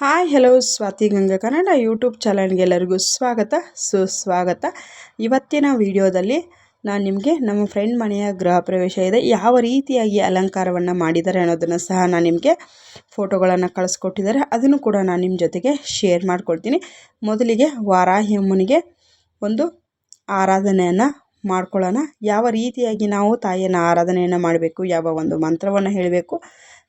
Hi, hello, Swathi Ganga Kannada YouTube ಚಾನಲ್ಗೆ ಎಲ್ಲರಿಗೂ ಸ್ವಾಗತ, ಸುಸ್ವಾಗತ. ಇವತ್ತಿನ ವಿಡಿಯೋದಲ್ಲಿ ನಾನು ನಿಮಗೆ ನಮ್ಮ ಫ್ರೆಂಡ್ ಮನೆಯ ಗೃಹ ಪ್ರವೇಶ ಇದೆ, ಯಾವ ರೀತಿಯಾಗಿ ಅಲಂಕಾರವನ್ನು ಮಾಡಿದ್ದಾರೆ ಅನ್ನೋದನ್ನು ಸಹ ನಾನು ನಿಮಗೆ ಫೋಟೋಗಳನ್ನು ಕಳಿಸ್ಕೊಟ್ಟಿದ್ದಾರೆ, ಅದನ್ನು ಕೂಡ ನಾನು ನಿಮ್ಮ ಜೊತೆಗೆ ಶೇರ್ ಮಾಡ್ಕೊಳ್ತೀನಿ ಮೊದಲಿಗೆ ವಾರಾಹಿ ಅಮ್ಮನಿಗೆ ಒಂದು ಆರಾಧನೆಯನ್ನು ಮಾಡ್ಕೊಳ್ಳೋಣ. ಯಾವ ರೀತಿಯಾಗಿ ನಾವು ತಾಯಿಯನ್ನು ಆರಾಧನೆಯನ್ನು ಮಾಡಬೇಕು, ಯಾವ ಒಂದು ಮಂತ್ರವನ್ನು ಹೇಳಬೇಕು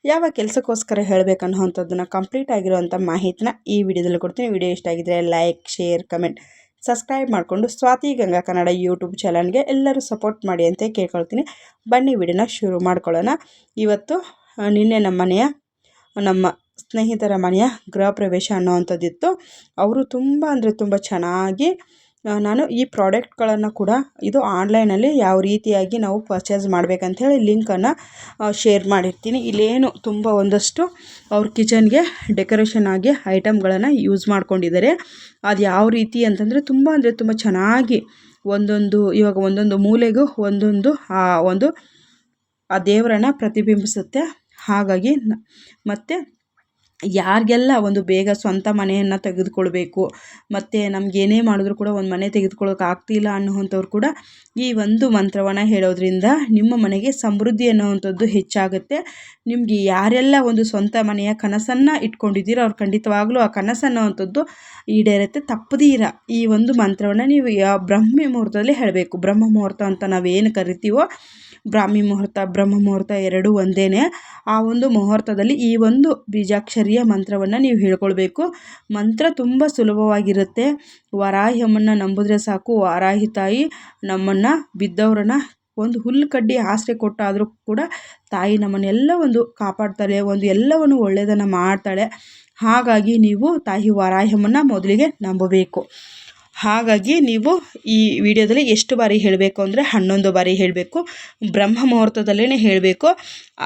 ಯಾವ ಕೆಲಸಕ್ಕೋಸ್ಕರ ಹೇಳಬೇಕನ್ನೋವಂಥದ್ದನ್ನು ಕಂಪ್ಲೀಟ್ ಆಗಿರುವಂಥ ಮಾಹಿತಿನ ಈ ವಿಡಿಯೋದಲ್ಲಿ ಕೊಡ್ತೀನಿ. ವಿಡಿಯೋ ಇಷ್ಟ ಆಗಿದ್ರೆ ಲೈಕ್ ಶೇರ್ ಕಮೆಂಟ್ ಸಬ್ಸ್ಕ್ರೈಬ್ ಮಾಡಿಕೊಂಡು ಸ್ವಾತಿ ಗಂಗಾ ಕನ್ನಡ ಯೂಟ್ಯೂಬ್ ಚಾನಲ್ಗೆ ಎಲ್ಲರೂ ಸಪೋರ್ಟ್ ಮಾಡಿ ಅಂತ ಕೇಳ್ಕೊಳ್ತೀನಿ. ಬನ್ನಿ ವಿಡಿಯೋನ ಶುರು ಮಾಡ್ಕೊಳ್ಳೋಣ. ಇವತ್ತು ನಿನ್ನೆ ನಮ್ಮ ಮನೆಯ, ನಮ್ಮ ಸ್ನೇಹಿತರ ಮನೆಯ ಗೃಹ ಪ್ರವೇಶ ಅನ್ನೋವಂಥದ್ದಿತ್ತು. ಅವರು ತುಂಬ ಅಂದರೆ ತುಂಬ ಚೆನ್ನಾಗಿ ನಾನು ಈ ಪ್ರಾಡಕ್ಟ್ಗಳನ್ನು ಕೂಡ ಇದು ಆನ್ಲೈನಲ್ಲಿ ಯಾವ ರೀತಿಯಾಗಿ ನಾವು ಪರ್ಚೇಸ್ ಮಾಡಬೇಕಂಥೇಳಿ ಲಿಂಕನ್ನು ಶೇರ್ ಮಾಡಿರ್ತೀನಿ. ಇಲ್ಲೇನು ತುಂಬ ಒಂದಷ್ಟು ಅವ್ರ ಕಿಚನ್ಗೆ ಡೆಕೋರೇಷನ್ ಆಗಿ ಐಟಮ್ಗಳನ್ನು ಯೂಸ್ ಮಾಡ್ಕೊಂಡಿದ್ದಾರೆ. ಅದು ಯಾವ ರೀತಿ ಅಂತಂದರೆ ತುಂಬ ಅಂದರೆ ತುಂಬ ಚೆನ್ನಾಗಿ ಒಂದೊಂದು, ಇವಾಗ ಒಂದೊಂದು ಮೂಲೆಗೂ ಒಂದೊಂದು, ಆ, ಒಂದು, ಆ ದೇವರನ್ನು ಪ್ರತಿಬಿಂಬಿಸುತ್ತೆ. ಹಾಗಾಗಿ ಮತ್ತು ಯಾರಿಗೆಲ್ಲ ಒಂದು ಬೇಗ ಸ್ವಂತ ಮನೆಯನ್ನು ತೆಗೆದುಕೊಳ್ಬೇಕು, ಮತ್ತು ಏನೇ ಮಾಡಿದ್ರು ಕೂಡ ಒಂದು ಮನೆ ತೆಗೆದುಕೊಳ್ಳೋಕೆ ಆಗ್ತಿಲ್ಲ ಅನ್ನುವಂಥವ್ರು ಕೂಡ ಈ ಒಂದು ಮಂತ್ರವನ್ನು ಹೇಳೋದ್ರಿಂದ ನಿಮ್ಮ ಮನೆಗೆ ಸಮೃದ್ಧಿ ಅನ್ನುವಂಥದ್ದು ಹೆಚ್ಚಾಗುತ್ತೆ. ನಿಮಗೆ ಯಾರೆಲ್ಲ ಒಂದು ಸ್ವಂತ ಮನೆಯ ಕನಸನ್ನು ಇಟ್ಕೊಂಡಿದ್ದೀರೋ ಅವ್ರು ಖಂಡಿತವಾಗ್ಲೂ ಆ ಕನಸು ಅನ್ನೋವಂಥದ್ದು ಈಡೇರುತ್ತೆ. ತಪ್ಪದೀರ ಈ ಒಂದು ಮಂತ್ರವನ್ನು ನೀವು ಯಾವ ಬ್ರಹ್ಮಿ ಮುಹೂರ್ತದಲ್ಲಿ ಹೇಳಬೇಕು. ಬ್ರಹ್ಮ ಮುಹೂರ್ತ ಅಂತ ನಾವೇನು ಕರಿತೀವೋ ಬ್ರಾಹ್ಮಿ ಮುಹೂರ್ತ, ಬ್ರಹ್ಮ ಮುಹೂರ್ತ ಎರಡೂ ಒಂದೇ ಆ ಒಂದು ಮುಹೂರ್ತದಲ್ಲಿ ಈ ಒಂದು ಬೀಜಾಕ್ಷರಿಯ ಮಂತ್ರವನ್ನು ನೀವು ಹೇಳ್ಕೊಳ್ಬೇಕು. ಮಂತ್ರ ತುಂಬ ಸುಲಭವಾಗಿರುತ್ತೆ. ವಾರಾಹಿ ಅಮ್ಮನ್ನು ನಂಬಿದ್ರೆ ಸಾಕು. ವಾರಾಹಿ ತಾಯಿ ನಮ್ಮನ್ನು, ಬಿದ್ದವರನ್ನ ಒಂದು ಹುಲ್ಲು ಕಡ್ಡಿ ಆಸರೆ ಕೊಟ್ಟಾದರೂ ಕೂಡ ತಾಯಿ ನಮ್ಮನ್ನೆಲ್ಲ ಒಂದು ಕಾಪಾಡ್ತಾಳೆ, ಒಂದು ಎಲ್ಲವನ್ನು ಒಳ್ಳೆಯದನ್ನು ಮಾಡ್ತಾಳೆ. ಹಾಗಾಗಿ ನೀವು ತಾಯಿ ವಾರಾಹಮ್ಮನ್ನು ಮೊದಲಿಗೆ ನಂಬಬೇಕು. ಹಾಗಾಗಿ ನೀವು ಈ ವಿಡಿಯೋದಲ್ಲಿ ಎಷ್ಟು ಬಾರಿ ಹೇಳಬೇಕು ಅಂದರೆ ಹನ್ನೊಂದು ಬಾರಿ ಹೇಳಬೇಕು, ಬ್ರಹ್ಮ ಮುಹೂರ್ತದಲ್ಲೇ ಹೇಳಬೇಕು.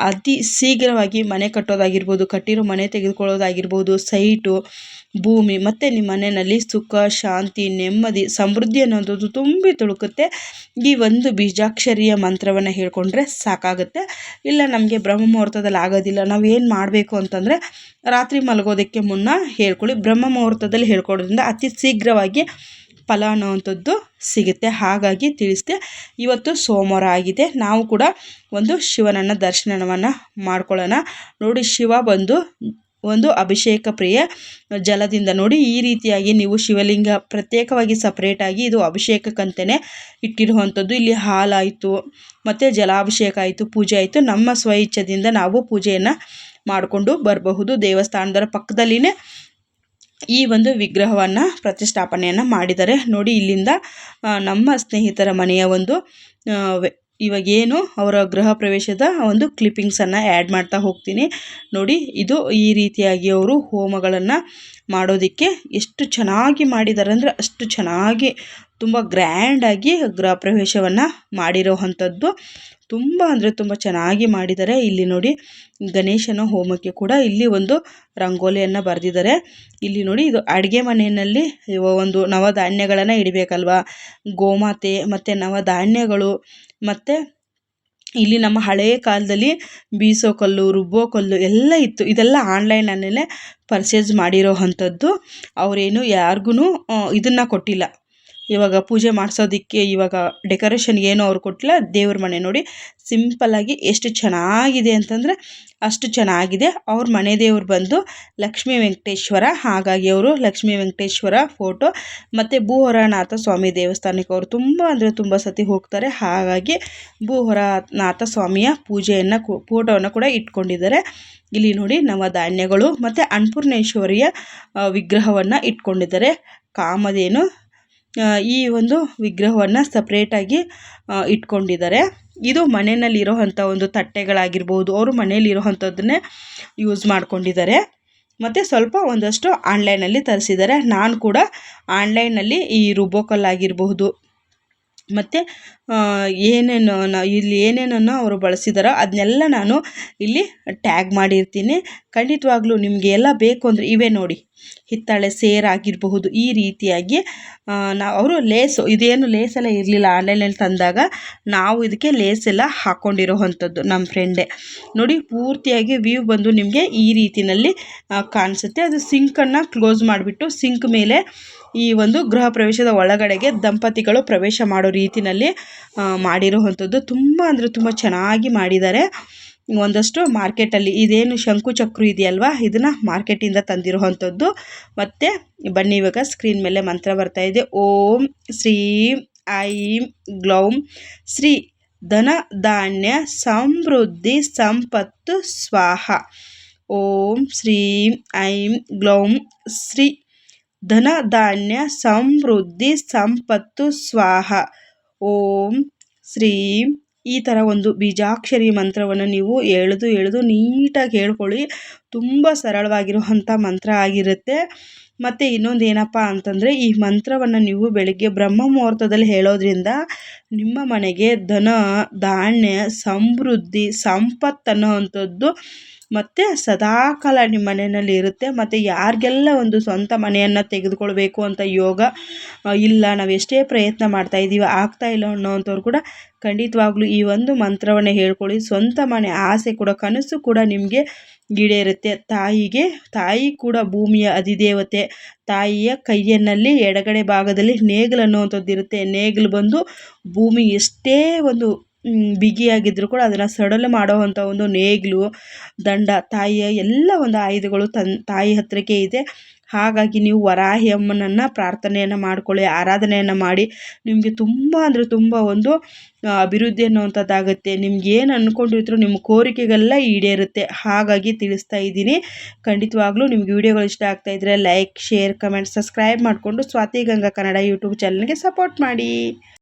ಅತಿ ಶೀಘ್ರವಾಗಿ ಮನೆ ಕಟ್ಟೋದಾಗಿರ್ಬೋದು, ಕಟ್ಟಿರೋ ಮನೆ ತೆಗೆದುಕೊಳ್ಳೋದಾಗಿರ್ಬೋದು, ಸೈಟು, ಭೂಮಿ, ಮತ್ತು ನಿಮ್ಮ ಮನೆಯಲ್ಲಿ ಸುಖ, ಶಾಂತಿ, ನೆಮ್ಮದಿ, ಸಮೃದ್ಧಿ ಅನ್ನೋದು ತುಂಬಿ ತುಳುಕುತ್ತೆ. ಈ ಒಂದು ಬೀಜಾಕ್ಷರಿಯ ಮಂತ್ರವನ್ನು ಹೇಳ್ಕೊಂಡ್ರೆ ಸಾಕಾಗುತ್ತೆ. ಇಲ್ಲ, ನಮಗೆ ಬ್ರಹ್ಮ ಮುಹೂರ್ತದಲ್ಲಿ ಆಗೋದಿಲ್ಲ, ನಾವು ಏನು ಮಾಡಬೇಕು ಅಂತಂದರೆ ರಾತ್ರಿ ಮಲಗೋದಕ್ಕೆ ಮುನ್ನ ಹೇಳ್ಕೊಳ್ಳಿ. ಬ್ರಹ್ಮ ಮುಹೂರ್ತದಲ್ಲಿ ಹೇಳ್ಕೊಡೋದ್ರಿಂದ ಅತಿ ಶೀಘ್ರವಾಗಿ ಫಲ ಅನ್ನೋವಂಥದ್ದು ಸಿಗುತ್ತೆ. ಹಾಗಾಗಿ ತಿಳಿಸಿದೆ, ಇವತ್ತು ಸೋಮವಾರ ಆಗಿದೆ. ನಾವು ಕೂಡ ಒಂದು ಶಿವನನ್ನು ದರ್ಶನವನ್ನು ಮಾಡ್ಕೊಳ್ಳೋಣ. ನೋಡಿ, ಶಿವ ಬಂದು ಒಂದು ಅಭಿಷೇಕ ಪ್ರಿಯ ಜಲದಿಂದ ನೋಡಿ, ಈ ರೀತಿಯಾಗಿ ನೀವು ಶಿವಲಿಂಗ ಪ್ರತ್ಯೇಕವಾಗಿ ಸಪ್ರೇಟಾಗಿ ಇದು ಅಭಿಷೇಕಕ್ಕಂತಲೇ ಇಟ್ಟಿರುವಂಥದ್ದು. ಇಲ್ಲಿ ಹಾಲಾಯಿತು, ಮತ್ತು ಜಲಾಭಿಷೇಕ ಆಯಿತು, ಪೂಜೆ ಆಯಿತು. ನಮ್ಮ ಸ್ವ ಇಚ್ಛದಿಂದ ನಾವು ಪೂಜೆಯನ್ನು ಮಾಡಿಕೊಂಡು ಬರಬಹುದು. ದೇವಸ್ಥಾನದ ಪಕ್ಕದಲ್ಲಿನೇ ಈ ಒಂದು ವಿಗ್ರಹವನ್ನು ಪ್ರತಿಷ್ಠಾಪನೆಯನ್ನು ಮಾಡಿದ್ದಾರೆ. ನೋಡಿ, ಇಲ್ಲಿಂದ ನಮ್ಮ ಸ್ನೇಹಿತರ ಮನೆಯ ಒಂದು ಇವಾಗೇನು ಅವರ ಗೃಹ ಪ್ರವೇಶದ ಒಂದು ಕ್ಲಿಪ್ಪಿಂಗ್ಸನ್ನು ಆ್ಯಡ್ ಮಾಡ್ತಾ ಹೋಗ್ತೀನಿ. ನೋಡಿ, ಇದು ಈ ರೀತಿಯಾಗಿ ಅವರು ಹೋಮಗಳನ್ನು ಮಾಡೋದಕ್ಕೆ ಎಷ್ಟು ಚೆನ್ನಾಗಿ ಮಾಡಿದ್ದಾರೆ ಅಂದರೆ ಅಷ್ಟು ಚೆನ್ನಾಗಿ, ತುಂಬ ಗ್ರ್ಯಾಂಡಾಗಿ ಗೃಹ ಪ್ರವೇಶವನ್ನು ಮಾಡಿರೋ ಅಂಥದ್ದು. ತುಂಬ ಅಂದರೆ ತುಂಬ ಚೆನ್ನಾಗಿ ಮಾಡಿದ್ದಾರೆ. ಇಲ್ಲಿ ನೋಡಿ ಗಣೇಶನ ಹೋಮಕ್ಕೆ ಕೂಡ ಇಲ್ಲಿ ಒಂದು ರಂಗೋಲಿಯನ್ನು ಬರೆದಿದ್ದಾರೆ. ಇಲ್ಲಿ ನೋಡಿ ಇದು ಅಡುಗೆ ಮನೆಯಲ್ಲಿ ಒಂದು ನವಧಾನ್ಯಗಳನ್ನು ಇಡಬೇಕಲ್ವ? ಗೋಮಾತೆ ಮತ್ತು ನವಧಾನ್ಯಗಳು ಮತ್ತು ಇಲ್ಲಿ ನಮ್ಮ ಹಳೆಯ ಕಾಲದಲ್ಲಿ ಬೀಸೋ ಕಲ್ಲು, ರುಬ್ಬೋ ಕಲ್ಲು ಎಲ್ಲ ಇತ್ತು. ಇದೆಲ್ಲ ಆನ್ಲೈನಲ್ಲೇ ಪರ್ಚೇಸ್ ಮಾಡಿರೋ ಅಂಥದ್ದು. ಅವರೇನು ಯಾರಿಗೂ ಇದನ್ನು ಕೊಟ್ಟಿಲ್ಲ. ಇವಾಗ ಪೂಜೆ ಮಾಡಿಸೋದಕ್ಕೆ ಇವಾಗ ಡೆಕೋರೇಷನ್ಗೆ ಏನೂ ಅವ್ರು ಕೊಟ್ಟಿಲ್ಲ. ದೇವ್ರ ಮನೆ ನೋಡಿ ಸಿಂಪಲ್ಲಾಗಿ ಎಷ್ಟು ಚೆನ್ನಾಗಿದೆ ಅಂತಂದರೆ ಅಷ್ಟು ಚೆನ್ನಾಗಿದೆ. ಅವ್ರ ಮನೆ ದೇವ್ರು ಬಂದು ಲಕ್ಷ್ಮೀ ವೆಂಕಟೇಶ್ವರ, ಹಾಗಾಗಿ ಅವರು ಲಕ್ಷ್ಮೀ ವೆಂಕಟೇಶ್ವರ ಫೋಟೋ ಮತ್ತು ಭೂಹೊರನಾಥ ಸ್ವಾಮಿ ದೇವಸ್ಥಾನಕ್ಕೆ ಅವರು ತುಂಬ ಅಂದರೆ ತುಂಬ ಸತಿ ಹೋಗ್ತಾರೆ. ಹಾಗಾಗಿ ಭೂಹೊರನಾಥ ಸ್ವಾಮಿಯ ಪೂಜೆಯನ್ನು ಫೋಟೋವನ್ನು ಕೂಡ ಇಟ್ಕೊಂಡಿದ್ದಾರೆ. ಇಲ್ಲಿ ನೋಡಿ ನವಧಾನ್ಯಗಳು ಮತ್ತು ಅನ್ನಪೂರ್ಣೇಶ್ವರಿಯ ವಿಗ್ರಹವನ್ನು ಇಟ್ಕೊಂಡಿದ್ದಾರೆ. ಕಾಮಧೇನು ಈ ಒಂದು ವಿಗ್ರಹವನ್ನು ಸಪ್ರೇಟಾಗಿ ಇಟ್ಕೊಂಡಿದ್ದಾರೆ. ಇದು ಮನೆಯಲ್ಲಿರೋವಂಥ ಒಂದು ತಟ್ಟೆಗಳಾಗಿರ್ಬೋದು, ಅವರು ಮನೆಯಲ್ಲಿರೋವಂಥದ್ದನ್ನೇ ಯೂಸ್ ಮಾಡ್ಕೊಂಡಿದ್ದಾರೆ. ಮತ್ತು ಸ್ವಲ್ಪ ಒಂದಷ್ಟು ಆನ್ಲೈನಲ್ಲಿ ತರಿಸಿದ್ದಾರೆ. ನಾನು ಕೂಡ ಆನ್ಲೈನಲ್ಲಿ ಈ ರುಬೋಕಲ್ ಆಗಿರಬಹುದು. ಮತ್ತು ಏನೇನು ಇಲ್ಲಿ ಏನೇನನ್ನು ಅವರು ಬಳಸಿದಾರೋ ಅದನ್ನೆಲ್ಲ ನಾನು ಇಲ್ಲಿ ಟ್ಯಾಗ್ ಮಾಡಿರ್ತೀನಿ. ಖಂಡಿತವಾಗ್ಲೂ ನಿಮಗೆ ಎಲ್ಲ ಬೇಕು ಅಂದರೆ, ಇವೇ ನೋಡಿ. ಹಿತ್ತಾಳೆ ಸೇರಾಗಿರಬಹುದು. ಈ ರೀತಿಯಾಗಿ ನಾವು ಅವರು ಲೇಸು, ಇದೇನು ಲೇಸೆಲ್ಲ ಇರಲಿಲ್ಲ. ಆನ್ಲೈನಲ್ಲಿ ತಂದಾಗ ನಾವು ಇದಕ್ಕೆ ಲೇಸೆಲ್ಲ ಹಾಕ್ಕೊಂಡಿರೋ ಅಂಥದ್ದು ನಮ್ಮ ಫ್ರೆಂಡೇ. ನೋಡಿ, ಪೂರ್ತಿಯಾಗಿ ವ್ಯೂ ಬಂದು ನಿಮಗೆ ಈ ರೀತಿಯಲ್ಲಿ ಕಾಣಿಸುತ್ತೆ. ಅದು ಸಿಂಕನ್ನು ಕ್ಲೋಸ್ ಮಾಡಿಬಿಟ್ಟು ಸಿಂಕ್ ಮೇಲೆ ಈ ಒಂದು ಗೃಹ ಪ್ರವೇಶದ ಒಳಗಡೆಗೆ ದಂಪತಿಗಳು ಪ್ರವೇಶ ಮಾಡೋ ರೀತಿಯಲ್ಲಿ ಮಾಡಿರುವಂಥದ್ದು ತುಂಬ ಅಂದರೆ ತುಂಬ ಚೆನ್ನಾಗಿ ಮಾಡಿದ್ದಾರೆ. ಒಂದಷ್ಟು ಮಾರ್ಕೆಟಲ್ಲಿ ಇದೇನು ಶಂಕು ಚಕ್ರು ಇದೆಯಲ್ವಾ? ಇದನ್ನು ಮಾರ್ಕೆಟಿಂದ ತಂದಿರುವಂಥದ್ದು. ಮತ್ತು ಬನ್ನಿ ಇವಾಗ ಸ್ಕ್ರೀನ್ ಮೇಲೆ ಮಂತ್ರ ಬರ್ತಾ ಇದೆ. ಓಂ ಶ್ರೀಂ ಐಂ ಗ್ಲೌಂ ಶ್ರೀ ಧನ ಧಾನ್ಯ ಸಮೃದ್ಧಿ ಸಂಪತ್ತು ಸ್ವಾಹ. ಓಂ ಶ್ರೀಂ ಐಂ ಗ್ಲೌಂ ಶ್ರೀ ಧನ ಧಾನ್ಯ ಸಮೃದ್ಧಿ ಸಂಪತ್ತು ಸ್ವಾಹ. ಓಂ ಶ್ರೀಂ ಈ ಥರ ಒಂದು ಬೀಜಾಕ್ಷರಿ ಮಂತ್ರವನ್ನು ನೀವು ಎಳೆದು ಎಳೆದು ನೀಟಾಗಿ ಹೇಳ್ಕೊಳ್ಳಿ. ತುಂಬ ಸರಳವಾಗಿರುವಂಥ ಮಂತ್ರ ಆಗಿರುತ್ತೆ. ಮತ್ತು ಇನ್ನೊಂದು ಏನಪ್ಪ ಅಂತಂದರೆ, ಈ ಮಂತ್ರವನ್ನು ನೀವು ಬೆಳಗ್ಗೆ ಬ್ರಹ್ಮ ಮುಹೂರ್ತದಲ್ಲಿ ಹೇಳೋದ್ರಿಂದ ನಿಮ್ಮ ಮನೆಗೆ ಧನ, ಧಾನ್ಯ, ಸಮೃದ್ಧಿ ಸಂಪತ್ತು ಅನ್ನೋವಂಥದ್ದು ಮತ್ತು ಸದಾಕಾಲ ನಿಮ್ಮ ಮನೆಯಲ್ಲಿ ಇರುತ್ತೆ. ಮತ್ತು ಯಾರಿಗೆಲ್ಲ ಒಂದು ಸ್ವಂತ ಮನೆಯನ್ನು ತೆಗೆದುಕೊಳ್ಬೇಕು ಅಂತ ಯೋಗ ಇಲ್ಲ, ನಾವು ಎಷ್ಟೇ ಪ್ರಯತ್ನ ಮಾಡ್ತಾ ಇದ್ದೀವಿ ಆಗ್ತಾ ಇಲ್ಲ ಅನ್ನೋವಂಥವ್ರು ಕೂಡ ಖಂಡಿತವಾಗ್ಲೂ ಈ ಒಂದು ಮಂತ್ರವನ್ನು ಹೇಳ್ಕೊಳ್ಳಿ. ಸ್ವಂತ ಮನೆ ಆಸೆ ಕೂಡ, ಕನಸು ಕೂಡ ನಿಮಗೆ ಈಡೇರುತ್ತೆ. ತಾಯಿಗೆ, ತಾಯಿ ಕೂಡ ಭೂಮಿಯ ಅಧಿದೇವತೆ. ತಾಯಿಯ ಕೈಯನ್ನಲ್ಲಿ ಎಡಗಡೆ ಭಾಗದಲ್ಲಿ ನೇಗಿಲು ಅನ್ನುವಂಥದ್ದು ಇರುತ್ತೆ ನೇಗಿಲು ಬಂದು ಭೂಮಿ ಎಷ್ಟೇ ಒಂದು ಬಿಗಿಯಾಗಿದ್ದರೂ ಕೂಡ ಅದನ್ನು ಸಡಲು ಮಾಡುವಂಥ ಒಂದು ನೇಗಿಲು, ದಂಡ, ತಾಯಿಯ ಎಲ್ಲ ಒಂದು ಆಯುಧಗಳು ತನ್, ತಾಯಿ ಹತ್ತಿರಕ್ಕೆ ಇದೆ. ಹಾಗಾಗಿ ನೀವು ವರಾಹಿ ಅಮ್ಮನನ್ನು ಪ್ರಾರ್ಥನೆಯನ್ನು ಮಾಡ್ಕೊಳ್ಳಿ, ಆರಾಧನೆಯನ್ನು ಮಾಡಿ. ನಿಮಗೆ ತುಂಬ ಅಂದರೆ ತುಂಬ ಒಂದು ಅಭಿವೃದ್ಧಿ ಅನ್ನುವಂಥದ್ದಾಗುತ್ತೆ. ನಿಮ್ಗೆ ಏನು ಅಂದ್ಕೊಂಡಿರ್ತೀರೋ ನಿಮ್ಮ ಕೋರಿಕೆಗೆಲ್ಲ ಈಡೇರುತ್ತೆ. ಹಾಗಾಗಿ ತಿಳಿಸ್ತಾ ಇದ್ದೀನಿ. ಖಂಡಿತವಾಗ್ಲೂ ನಿಮ್ಗೆ ವಿಡಿಯೋಗಳು ಇಷ್ಟ ಆಗ್ತಾ ಇದ್ದರೆ ಲೈಕ್, ಶೇರ್, ಕಮೆಂಟ್, ಸಬ್ಸ್ಕ್ರೈಬ್ ಮಾಡಿಕೊಂಡು ಸ್ವಾತಿ ಗಂಗಾ ಕನ್ನಡ ಯೂಟ್ಯೂಬ್ ಚಾನಲ್ಗೆ ಸಪೋರ್ಟ್ ಮಾಡಿ.